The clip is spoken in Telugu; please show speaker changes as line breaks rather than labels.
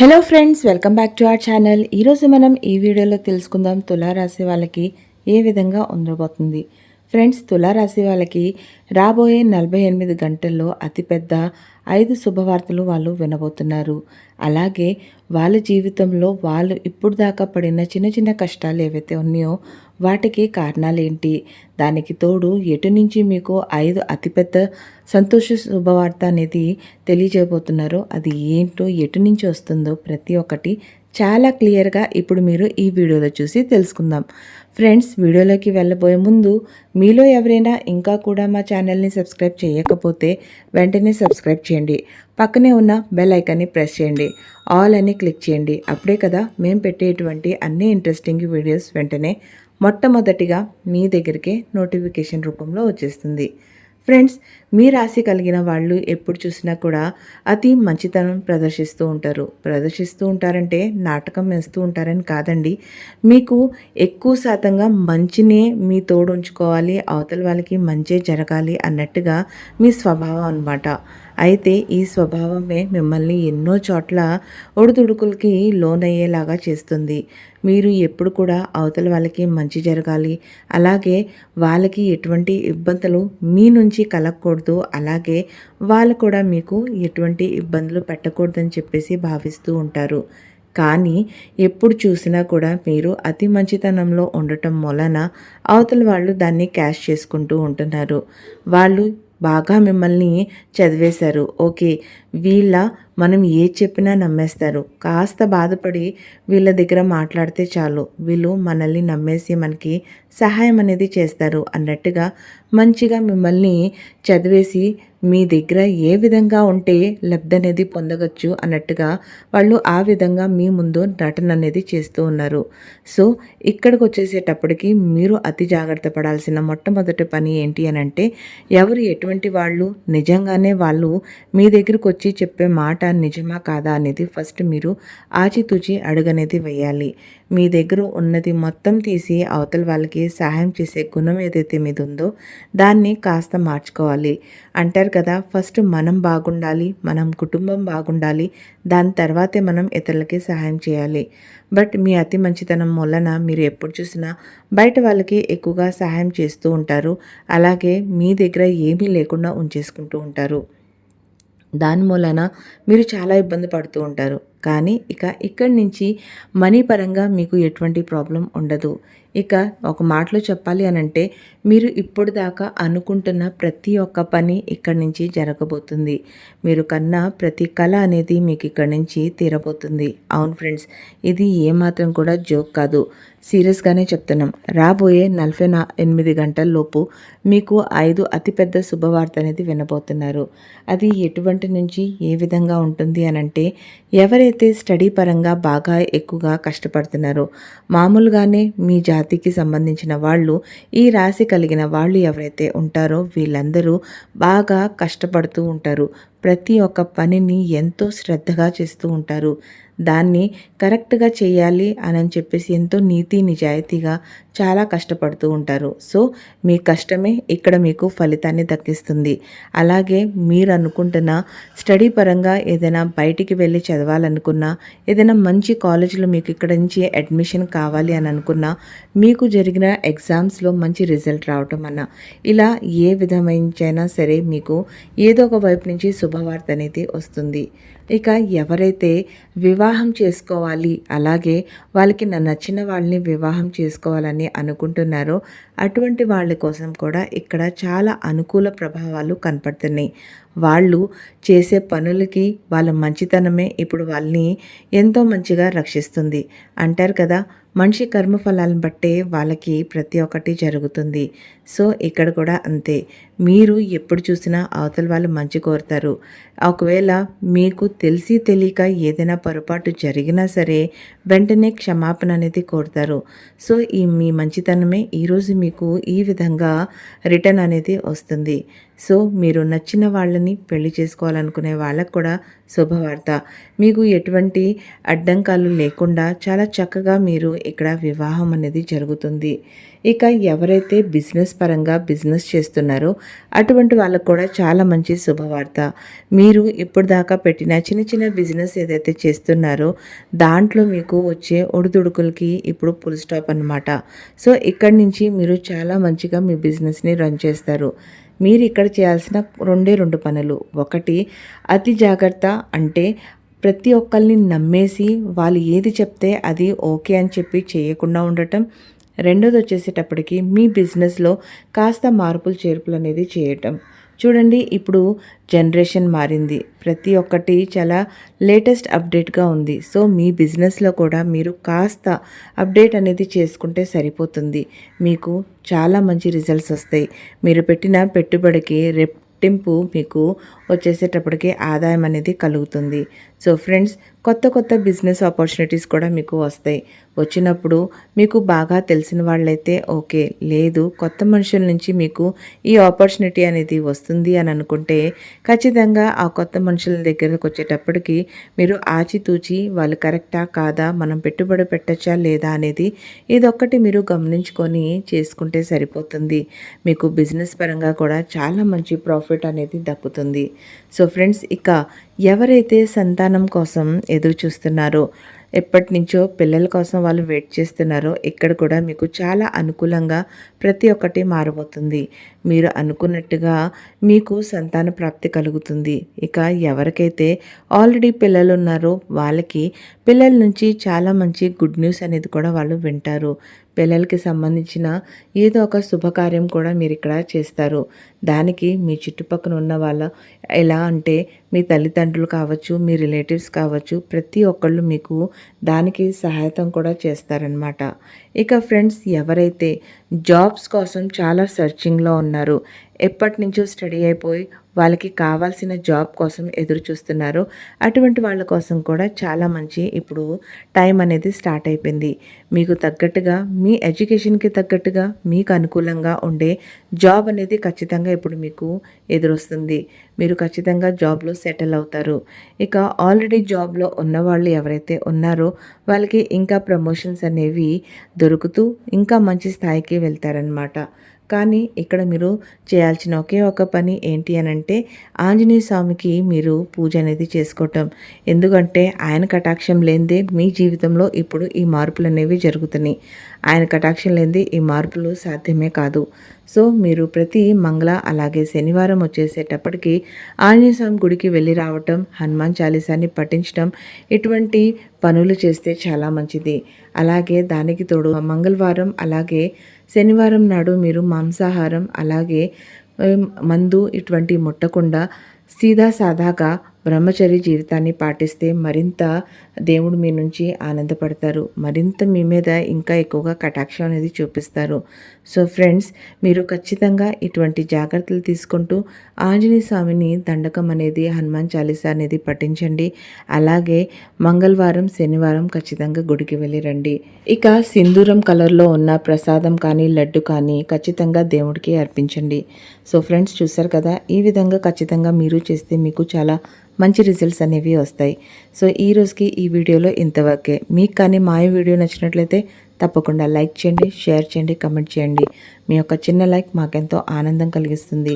Hello friends welcome back to our channel ఈరోజు మనం ఈ వీడియోలో తెలుసుకుందాం తులారాశి వాళ్ళకి ఏ విధంగా ఉండబోతుంది ఫ్రెండ్స్ తులారాశి వాళ్ళకి రాబోయే నలభై ఎనిమిది గంటల్లో అతిపెద్ద ఐదు శుభవార్తలు వాళ్ళు వినబోతున్నారు. అలాగే వాళ్ళ జీవితంలో వాళ్ళు ఇప్పుడు దాకా పడిన చిన్న చిన్న కష్టాలు ఏవైతే ఉన్నాయో వాటికి కారణాలు ఏంటి దానికి తోడు ఎటు నుంచి మీకు ఐదు అతిపెద్ద సంతోష శుభవార్త అనేది తెలియజేయబోతున్నారో అది ఏంటో ఎటు నుంచి వస్తుందో ప్రతి ఒక్కటి చాలా క్లియర్గా ఇప్పుడు మీరు ఈ వీడియోలో చూసి తెలుసుకుందాం. ఫ్రెండ్స్ వీడియోలోకి వెళ్ళబోయే ముందు మీలో ఎవరైనా ఇంకా కూడా మా ఛానల్ని సబ్స్క్రైబ్ చేయకపోతే వెంటనే సబ్స్క్రైబ్ చేయండి. పక్కనే ఉన్న బెల్ ఐకాన్ని ప్రెస్ చేయండి. ఆల్ అని క్లిక్ చేయండి. అప్పుడే కదా మేము పెట్టేటువంటి అన్ని ఇంట్రెస్టింగ్ వీడియోస్ వెంటనే మొట్టమొదటిగా మీ దగ్గరికే నోటిఫికేషన్ రూపంలో వచ్చేస్తుంది. ఫ్రెండ్స్ మీ రాశి కలిగిన వాళ్ళు ఎప్పుడు చూసినా కూడా అతి మంచితనం ప్రదర్శిస్తూ ఉంటారు. ప్రదర్శిస్తూ ఉంటారంటే నాటకం వేస్తూ ఉంటారని కాదండి. మీకు ఎక్కువ శాతంగా మంచినే మీ తోడు ఉంచుకోవాలి అవతల వాళ్ళకి మంచి జరగాలి అన్నట్టుగా మీ స్వభావం అన్నమాట. అయితే ఈ స్వభావమే మిమ్మల్ని ఎన్నో చోట్ల ఒడిదుడుకులకి లోనయ్యేలాగా చేస్తుంది. మీరు ఎప్పుడు కూడా అవతల వాళ్ళకి మంచి జరగాలి. అలాగే వాళ్ళకి ఎటువంటి ఇబ్బందులు మీ నుంచి కలగకూడదు. అలాగే వాళ్ళు కూడా మీకు ఎటువంటి ఇబ్బందులు పెట్టకూడదని చెప్పేసి భావిస్తూ ఉంటారు. కానీ ఎప్పుడు చూసినా కూడా మీరు అతి మంచితనంలో ఉండటం వలన అవతల వాళ్ళు దాన్ని క్యాష్ చేసుకుంటూ ఉంటున్నారు. వాళ్ళు బాగా మిమ్మల్ని చదివేశారు. ఓకే. వీళ్ళ మనం ఏ చెప్పినా నమ్మేస్తారు. కాస్త బాధపడి వీళ్ళ దగ్గర మాట్లాడితే చాలు. వీళ్ళు మనల్ని నమ్మేసి మనకి సహాయం అనేది చేస్తారు. అన్నట్టుగా మంచిగా మిమ్మల్ని చదివేసి మీ దగ్గర ఏ విధంగా ఉంటే లబ్ధి అనేది పొందవచ్చు అన్నట్టుగా వాళ్ళు ఆ విధంగా మీ ముందు నటన అనేది చేస్తూ ఉన్నారు. సో ఇక్కడికి వచ్చేసేటప్పటికి మీరు అతి జాగ్రత్త పడాల్సిన మొట్టమొదటి పని ఏంటి అని అంటే ఎవరు ఎటువంటి వాళ్ళు నిజంగానే వాళ్ళు మీ దగ్గరకు వచ్చి చెప్పే మాట నిజమా కాదా అనేది ఫస్ట్ మీరు ఆచితూచి అడుగనేది వేయాలి. మీ దగ్గర ఉన్నది మొత్తం తీసి అవతల వాళ్ళకి సహాయం చేసే గుణం ఏదైతే మీద ఉందో దాన్ని కాస్త మార్చుకోవాలి. అంటారు కదా ఫస్ట్ మనం బాగుండాలి మనం కుటుంబం బాగుండాలి దాని తర్వాతే మనం ఇతరులకి సహాయం చేయాలి. బట్ మీ అతి మంచితనం వలన మీరు ఎప్పుడు చూసినా బయట వాళ్ళకి ఎక్కువగా సహాయం చేస్తూ ఉంటారు. అలాగే మీ దగ్గర ఏమీ లేకుండా ఉంచేసుకుంటూ ఉంటారు. దాని మూలన మీరు చాలా ఇబ్బంది పడుతూ ఉంటారు. కానీ ఇక ఇక్కడి నుంచి మనీ పరంగా మీకు ఎటువంటి ప్రాబ్లం ఉండదు. ఇక ఒక మాటలో చెప్పాలి అని అంటే మీరు ఇప్పుడు దాకా అనుకుంటున్న ప్రతి ఒక్క పని ఇక్కడి నుంచి జరగబోతుంది. మీరు కన్నా ప్రతి కళ అనేది మీకు ఇక్కడి నుంచి తీరబోతుంది. అవును ఫ్రెండ్స్ ఇది ఏమాత్రం కూడా జోక్ కాదు. సీరియస్గానే చెప్తున్నాం. రాబోయే నలభై నా ఎనిమిది గంటల్లోపు మీకు ఐదు అతిపెద్ద శుభవార్త అనేది వినబోతున్నారు. అది ఎటువంటి నుంచి ఏ విధంగా ఉంటుంది అనంటే ఎవరైతే ఎవరైతే స్టడీ పరంగా బాగా ఎక్కువగా కష్టపడుతున్నారో మామూలుగానే మీ జాతికి సంబంధించిన వాళ్ళు ఈ రాశి కలిగిన వాళ్ళు ఎవరైతే ఉంటారో వీళ్ళందరూ బాగా కష్టపడుతూ ఉంటారు. ప్రతి ఒక్క పనిని ఎంతో శ్రద్ధగా చేస్తూ ఉంటారు. దాన్ని కరెక్ట్గా చేయాలి అని చెప్పేసి ఎంతో నీతి నిజాయితీగా చాలా కష్టపడుతూ ఉంటారు. సో మీ కష్టమే ఇక్కడ మీకు ఫలితాన్ని దక్కిస్తుంది. అలాగే మీరు అనుకుంటున్న స్టడీ పరంగా ఏదైనా బయటికి వెళ్ళి చదవాలనుకున్నా ఏదైనా మంచి కాలేజీలో మీకు ఇక్కడ నుంచి అడ్మిషన్ కావాలి అని అనుకున్నా మీకు జరిగిన ఎగ్జామ్స్లో మంచి రిజల్ట్ రావటం అన్న ఇలా ఏ విధమైన సరే మీకు ఏదో ఒక వైపు నుంచి శుభవార్త అనేది వస్తుంది. ఇక ఎవరైతే వివాహం చేసుకోవాలి అలాగే వాళ్ళకి నా నచ్చిన వాళ్ళని వివాహం చేసుకోవాలని అనుకుంటున్నారో అటువంటి వాళ్ళ కోసం కూడా ఇక్కడ చాలా అనుకూల ప్రభావాలు కనపడుతున్నాయి. వాళ్ళు చేసే పనులకి వాళ్ళ మంచితనమే ఇప్పుడు వాళ్ళని ఎంతో మంచిగా రక్షిస్తుంది. అంటారు కదా మనిషి కర్మఫలాలను బట్టే వాళ్ళకి ప్రతి ఒక్కటి జరుగుతుంది. సో ఇక్కడ కూడా అంతే. మీరు ఎప్పుడు చూసినా అవతల వాళ్ళు మంచి కోరుతారు. ఒకవేళ మీకు తెలిసి తెలియక ఏదైనా పొరపాటు జరిగినా సరే వెంటనే క్షమాపణ అనేది కోరుతారు. సో ఈ మీ మంచితనమే ఈరోజు మీకు ఈ విధంగా రిటర్న్ అనేది వస్తుంది. సో మీరు నచ్చిన వాళ్ళని పెళ్ళి చేసుకోవాలనుకునే వాళ్ళకు కూడా శుభవార్త. మీకు ఎటువంటి అడ్డంకాలు లేకుండా చాలా చక్కగా మీరు ఇక్కడ వివాహం అనేది జరుగుతుంది. ఇక ఎవరైతే బిజినెస్ పరంగా బిజినెస్ చేస్తున్నారో అటువంటి వాళ్ళకు కూడా చాలా మంచి శుభవార్త. మీరు ఇప్పుడు దాకా పెట్టిన చిన్న చిన్న బిజినెస్ ఏదైతే చేస్తున్నారో దాంట్లో మీకు వచ్చే ఒడిదుడుకులకి ఇప్పుడు ఫుల్ స్టాప్ అనమాట సో ఇక్కడి నుంచి మీరు చాలా మంచిగా మీ బిజినెస్ని రన్ చేస్తారు. మీరు ఇక్కడ చేయాల్సిన రెండే రెండు పనులు. ఒకటి అతి జాగ్రత్త అంటే ప్రతి ఒక్కరిని నమ్మేసి వాళ్ళు ఏది చెప్తే అది ఓకే అని చెప్పి చేయకుండా ఉండటం. రెండోది వచ్చేసేటప్పటికి మీ బిజినెస్లో కాస్త మార్పులు చేర్పులు అనేది చేయటం. చూడండి ఇప్పుడు జనరేషన్ మారింది. ప్రతి ఒక్కటి చాలా లేటెస్ట్ అప్డేట్గా ఉంది. సో మీ బిజినెస్లో కూడా మీరు కాస్త అప్డేట్ అనేది చేసుకుంటే సరిపోతుంది. మీకు చాలా మంచి రిజల్ట్స్ వస్తాయి. మీరు పెట్టిన పెట్టుబడికి రెట్టింపు మీకు వచ్చేసేటప్పటికి ఆదాయం అనేది కలుగుతుంది. సో ఫ్రెండ్స్ కొత్త కొత్త బిజినెస్ ఆపర్చునిటీస్ కూడా మీకు వస్తాయి. వచ్చినప్పుడు మీకు బాగా తెలిసిన వాళ్ళైతే ఓకే లేదు కొత్త మనుషుల నుంచి మీకు ఈ ఆపర్చునిటీ అనేది వస్తుంది అని అనుకుంటే ఖచ్చితంగా ఆ కొత్త మనుషుల దగ్గరకు వచ్చేటప్పటికి మీరు ఆచితూచి వాళ్ళు కరెక్టా కాదా మనం పెట్టుబడి పెట్టచ్చా లేదా అనేది ఇదొక్కటి మీరు గమనించుకొని చేసుకుంటే సరిపోతుంది. మీకు బిజినెస్ పరంగా కూడా చాలా మంచి ప్రాఫిట్ అనేది దక్కుతుంది. సో ఫ్రెండ్స్ ఇక ఎవరైతే సంతానం కోసం ఎదురు చూస్తున్నారో ఎప్పటి నుంచో పిల్లల కోసం వాళ్ళు వెయిట్ చేస్తున్నారో ఇక్కడ కూడా మీకు చాలా అనుకూలంగా ప్రతి ఒక్కటి మారబోతుంది. మీరు అనుకున్నట్టుగా మీకు సంతాన ప్రాప్తి కలుగుతుంది. ఇక ఎవరికైతే ఆల్రెడీ పిల్లలు ఉన్నారో వాళ్ళకి పిల్లల నుంచి చాలా మంచి గుడ్ న్యూస్ అనేది కూడా వాళ్ళు వింటారు. పిల్లలకి సంబంధించిన ఏదో ఒక శుభకార్యం కూడా మీరు ఇక్కడ చేస్తారు. దానికి మీ చుట్టుపక్కల ఉన్న వాళ్ళ ఎలా అంటే మీ తల్లిదండ్రులు కావచ్చు మీ రిలేటివ్స్ కావచ్చు ప్రతి ఒక్కళ్ళు మీకు దానికి సహాయతం కూడా చేస్తారనమాట ఇక ఫ్రెండ్స్ ఎవరైతే జాబ్స్ కోసం చాలా సెర్చింగ్లో ఉన్నారు ఎప్పటి నుంచో స్టడీ అయిపోయి వాళ్ళకి కావాల్సిన జాబ్ కోసం ఎదురు చూస్తున్నారు. అటువంటి వాళ్ళ కోసం కూడా చాలా మంచి ఇప్పుడు టైం అనేది స్టార్ట్ అయిపోయింది. మీకు తగ్గట్టుగా మీ ఎడ్యుకేషన్కి తగ్గట్టుగా మీకు అనుకూలంగా ఉండే జాబ్ అనేది ఖచ్చితంగా ఇప్పుడు మీకు ఎదురొస్తుంది. మీరు ఖచ్చితంగా జాబ్లో సెటిల్ అవుతారు. ఇక ఆల్రెడీ జాబ్లో ఉన్నవాళ్ళు ఎవరైతే ఉన్నారో వాళ్ళకి ఇంకా ప్రమోషన్స్ అనేవి దొరుకుతూ ఇంకా మంచి స్థాయికి వెళ్తారనమాట కానీ ఇక్కడ మీరు చేయాల్సిన ఒకే ఒక పని ఏంటి అని అంటే ఆంజనేయ స్వామికి మీరు పూజ అనేది చేసుకోవటం. ఎందుకంటే ఆయన కటాక్షం లేనిదే మీ జీవితంలో ఇప్పుడు ఈ మార్పులు అనేవి జరుగుతున్నాయి. ఆయన కటాక్షం లేనిదే ఈ మార్పులు సాధ్యమే కాదు. సో మీరు ప్రతి మంగళ అలాగే శనివారం వచ్చేసేటప్పటికి ఆంజనేయ స్వామి గుడికి వెళ్ళి రావటం హనుమాన్ చాలీసాన్ని పఠించడం ఇటువంటి పనులు చేస్తే చాలా మంచిది. అలాగే దానికి తోడు మంగళవారం అలాగే శనివారం నాడు మీరు మాంసాహారం అలాగే మందు ఇటువంటి ముట్టకుండా సీదా సాదాగా బ్రహ్మచర్య జీవితాన్ని పాటిస్తే మరింత దేవుడు మీ నుంచి ఆనందపడతారు. మరింత మీ మీద ఇంకా ఎక్కువగా కటాక్షం అనేది చూపిస్తారు. సో ఫ్రెండ్స్ మీరు ఖచ్చితంగా ఇటువంటి జాగ్రత్తలు తీసుకుంటూ ఆంజనేయ స్వామిని దండకం అనేది హనుమాన్ చాలీసా అనేది పఠించండి. అలాగే మంగళవారం శనివారం ఖచ్చితంగా గుడికి వెళ్ళి రండి ఇక సింధూరం కలర్లో ఉన్న ప్రసాదం కానీ లడ్డు కానీ ఖచ్చితంగా దేవుడికి అర్పించండి. సో ఫ్రెండ్స్ చూసారు కదా? ఈ విధంగా ఖచ్చితంగా మీరు చేస్తే మీకు చాలా మంచి రిజల్ట్స్ అనేవి వస్తాయి. సో ఈ రోజుకి ఈ వీడియోలో ఇంతవరకే. మీకు కానీ మా వీడియో నచ్చినట్లయితే తప్పకుండా లైక్ చేయండి షేర్ చేయండి కమెంట్ చేయండి. మీ యొక్క చిన్న లైక్ మాకెంతో ఆనందం కలిగిస్తుంది.